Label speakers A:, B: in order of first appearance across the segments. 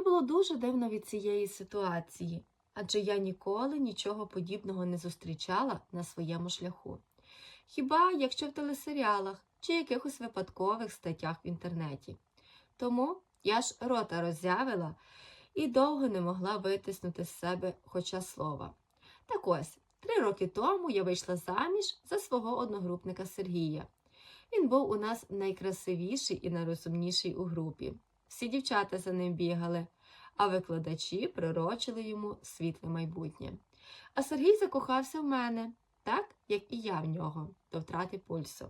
A: Мені було дуже дивно від цієї ситуації, адже я ніколи нічого подібного не зустрічала на своєму шляху. Хіба якщо в телесеріалах чи якихось випадкових статтях в інтернеті. Тому я ж рота роззявила і довго не могла витиснути з себе хоча слова. Так ось, три роки тому я вийшла заміж за свого одногрупника Сергія. Він був у нас найкрасивіший і найрозумніший у групі. Всі дівчата за ним бігали, а викладачі пророчили йому світле майбутнє. А Сергій закохався в мене, так як і я в нього, до втрати пульсу.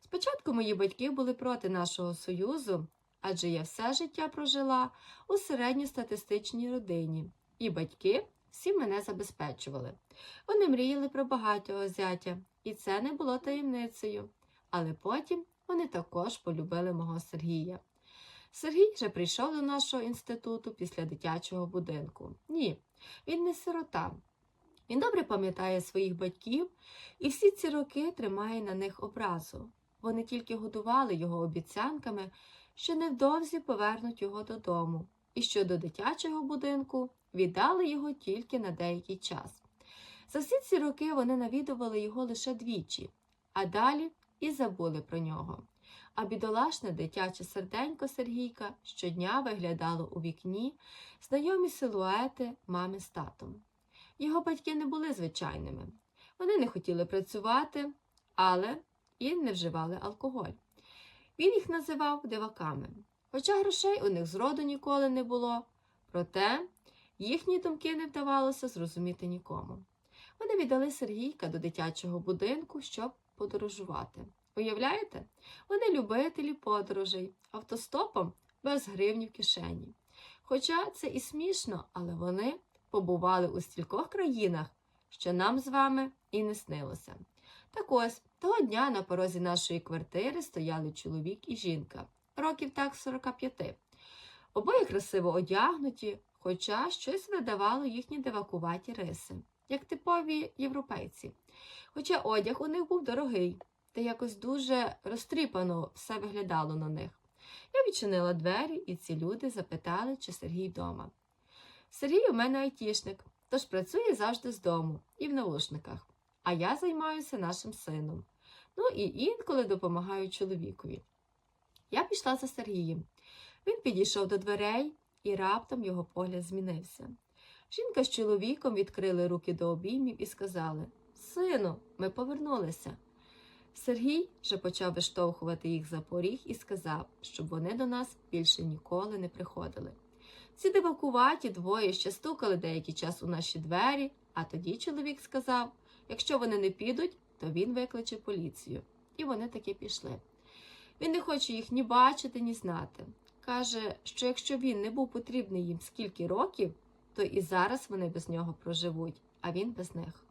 A: Спочатку мої батьки були проти нашого союзу, адже я все життя прожила у середньостатистичній родині, і батьки всі мене забезпечували. Вони мріяли про багатого зятя, і це не було таємницею. Але потім вони також полюбили мого Сергія. Сергій же прийшов до нашого інституту після дитячого будинку. Ні, він не сирота. Він добре пам'ятає своїх батьків і всі ці роки тримає на них образу. Вони тільки годували його обіцянками, що невдовзі повернуть його додому, і що до дитячого будинку віддали його тільки на деякий час. За всі ці роки вони навідували його лише двічі, а далі і забули про нього. А бідолашне дитяче серденько Сергійка щодня виглядало у вікні знайомі силуети мами з татом. Його батьки не були звичайними. Вони не хотіли працювати, але і не вживали алкоголь. Він їх називав диваками. Хоча грошей у них зроду ніколи не було, проте їхні думки не вдавалося зрозуміти нікому. Вони віддали Сергійка до дитячого будинку, щоб подорожувати. Уявляєте? Вони любителі подорожей, автостопом без гривні в кишені. Хоча це і смішно, але вони побували у стількох країнах, що нам з вами і не снилося. Так ось, того дня на порозі нашої квартири стояли чоловік і жінка, років так 45. Обоє красиво одягнуті, хоча щось видавало їхні девакуваті риси, як типові європейці. Хоча одяг у них був дорогий, та якось дуже розтріпано все виглядало на них. Я відчинила двері, і ці люди запитали, чи Сергій вдома. Сергій у мене айтішник, тож працює завжди з дому і в наушниках, а я займаюся нашим сином. Ну і інколи допомагаю чоловікові. Я пішла за Сергієм. Він підійшов до дверей, і раптом його погляд змінився. Жінка з чоловіком відкрили руки до обіймів і сказали Сину, ми повернулися. Сергій же почав виштовхувати їх за поріг і сказав, щоб вони до нас більше ніколи не приходили. Ці дивакуваті двоє ще стукали деякий час у наші двері, а тоді чоловік сказав якщо вони не підуть, то він викличе поліцію. І вони таки пішли. Він не хоче їх ні бачити, ні знати. Каже, що якщо він не був потрібний їм скільки років, то і зараз вони без нього проживуть, а він без них.